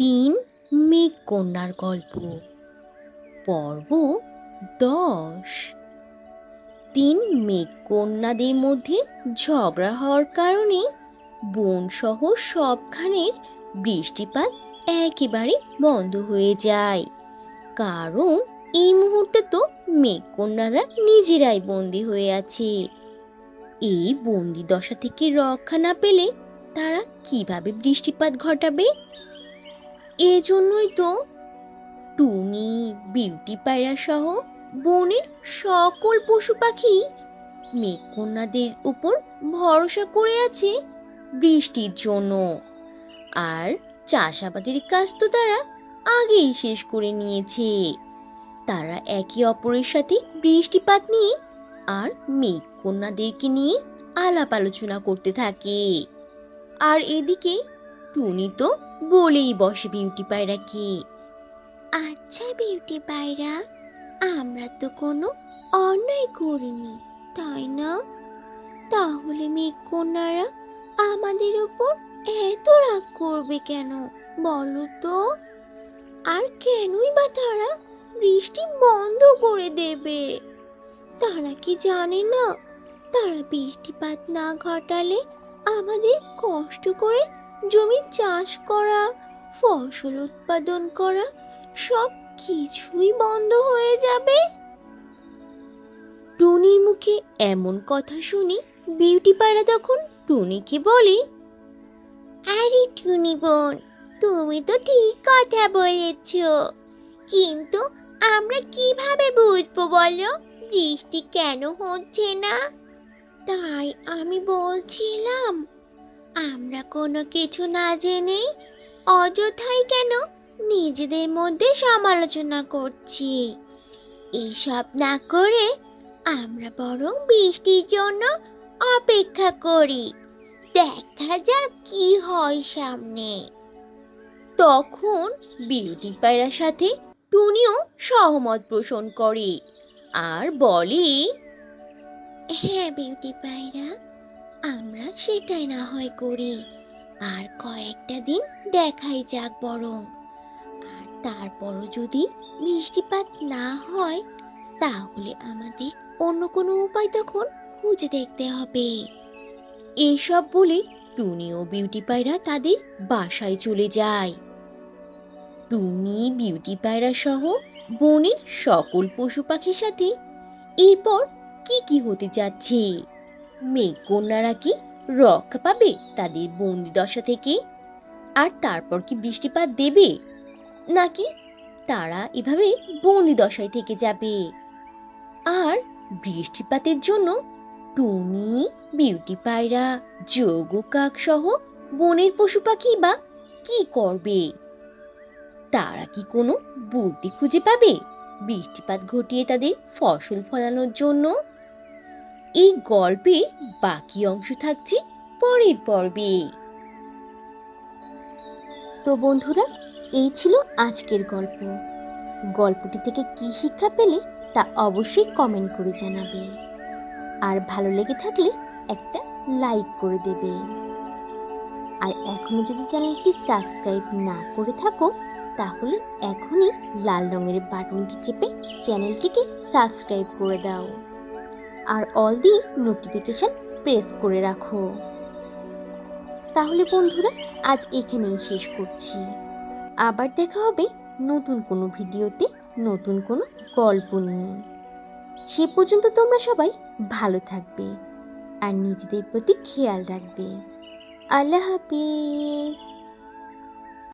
তিন মেঘ কন্যার গল্প। পর্ব দশ। তিন মেঘ কন্যাদের মধ্যে ঝগড়া হওয়ার কারণে বনসহ সবখানের বৃষ্টিপাত একেবারে বন্ধ হয়ে যায়। কারণ এই মুহূর্তে তো মেঘ কন্যারা নিজেরাই বন্দি হয়ে আছে। এই বন্দি দশা থেকে রক্ষা না পেলে তারা কীভাবে বৃষ্টিপাত ঘটাবে? এজন্যই তো টুনি, বিউটি পায়রা সহ বনের সকল পশু পাখি মেঘকন্যাদের উপর ভরসা করে আছে বৃষ্টির জন্য। আর চাষাবাদের কাজ তো তারা আগেই শেষ করে নিয়েছে। তারা একে অপরের সাথে বৃষ্টিপাত নিয়ে আর মেঘকন্যাদেরকে নিয়ে আলাপ আলোচনা করতে থাকে। আর এদিকে টুনি তো বলেই বসে বিউটি পায়রাকে আচ্ছা বিউটি পায়রা, আমরা তো কোনো অন্যায় করিনি, তাই না? তাহলে মেঘকন্যারা আমাদের উপর এত রাগ করবে কেন, বলো তো? আর কেনই বা তারা বৃষ্টি বন্ধ করে দেবে? তারা কি জানে না? তারা বৃষ্টিপাত না ঘটালে আমাদের কষ্ট করে জমি চাষ করা, ফসল উৎপাদন করা, সব কিছুই বন্ধ হয়ে যাবে। টুনির মুখে এমন কথা শুনি বিউটি পায়রা তখন টুনিকে বলে, আরে টুনি বোন, তুমি তো ঠিক কথা বলেছ। কিন্তু আমরা কীভাবে বুঝব বলো? বৃষ্টি কেন হচ্ছে না? তাই আমি বলছিলাম আমরা কোনো কিছু না জেনেই অযথাই কেন নিজেদের মধ্যে সমালোচনা করছি। এইসব না করে আমরা বরং বৃষ্টির জন্য অপেক্ষা করি। দেখা যাক কি হয় সামনে। তখন বিউটি পায়রার সাথে টুনিও সহমত পোষণ করে আর বলে হ্যাঁ বিউটি পায়রা। আমরা সেটাই না হয় করি। আর কয়েকটা দিন দেখাই যাক বরং। আর তারপরও যদি বৃষ্টিপাত না হয়, তাহলে আমাদের অন্য কোনো উপায় তখন খুঁজে দেখতে হবে। এসব বলে টুনি ও বিউটি পায়রা তাদের বাসায় চলে যায়। টুনি, বিউটি পায়রা সহ বনের সকল পশু পাখির সাথে এরপর কি কি হতে যাচ্ছে? মেঘকন্যারা কি রক্ষা পাবে তাদের বন্দি দশা থেকে। আর তারপর কি বৃষ্টিপাত দেবে? নাকি তারা এভাবে বন্দি দশায় থেকে যাবে? আর বৃষ্টিপাতের জন্য টুনি, বিউটি পায়রা, যোগ কাক সহ বনের পশু পাখি বা কি করবে? তারা কি কোনো বুদ্ধি খুঁজে পাবে? বৃষ্টিপাত ঘটিয়ে তাদের ফসল ফলানোর জন্য এই গল্পের বাকি অংশ থাকছে পরের পর্বে। তো বন্ধুরা, এই ছিল আজকের গল্প। গল্পটি থেকে কি শিক্ষা পেলে তা অবশ্যই কমেন্ট করে জানাবে। আর ভালো লেগে থাকলে একটা লাইক করে দেবে। আর এখনও যদি চ্যানেলটি সাবস্ক্রাইব না করে থাকো, তাহলে এখনই লাল রঙের বাটনটি চেপে চ্যানেলটিকে সাবস্ক্রাইব করে দাও। আর অল দি নোটিফিকেশান প্রেস করে রাখো। তাহলে বন্ধুরা, আজ এখানেই শেষ করছি। আবার দেখা হবে নতুন কোনো ভিডিওতে, নতুন কোনো গল্প নিয়ে। সে পর্যন্ত তোমরা সবাই ভালো থাকবে আর নিজেদের প্রতি খেয়াল রাখবে। আল্লাহ হাফিজ।